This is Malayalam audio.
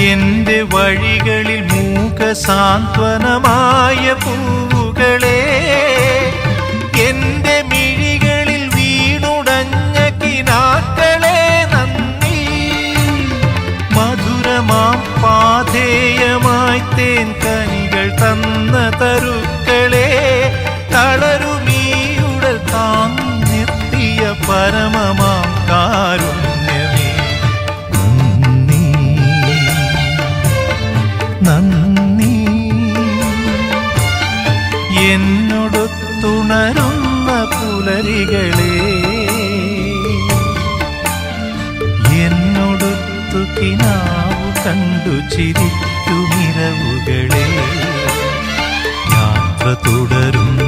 എന്റെ വഴികളിൽ മൂക സാന്ത്വനമായ പൂവുകളെ? എന്റെ മിഴികളിൽ വീണുടഞ്ഞ കിനാക്കളെ നന്ദി. മധുരമാം പാധേയമായി തേൻ കനികൾ തന്ന തരുക്കളെ തളരുമീയുടെ താൻ താങ്ങിർത്തിയ പരമമാം കാരുണ്യമേ നന്ദി. എന്നോടൊത്തുണരുന്ന പുലരികളെ എന്നോട് കിനാവു കണ്ടു ചിരിക്കുമിരവുകളെ യാത്ര തുടരുന്നു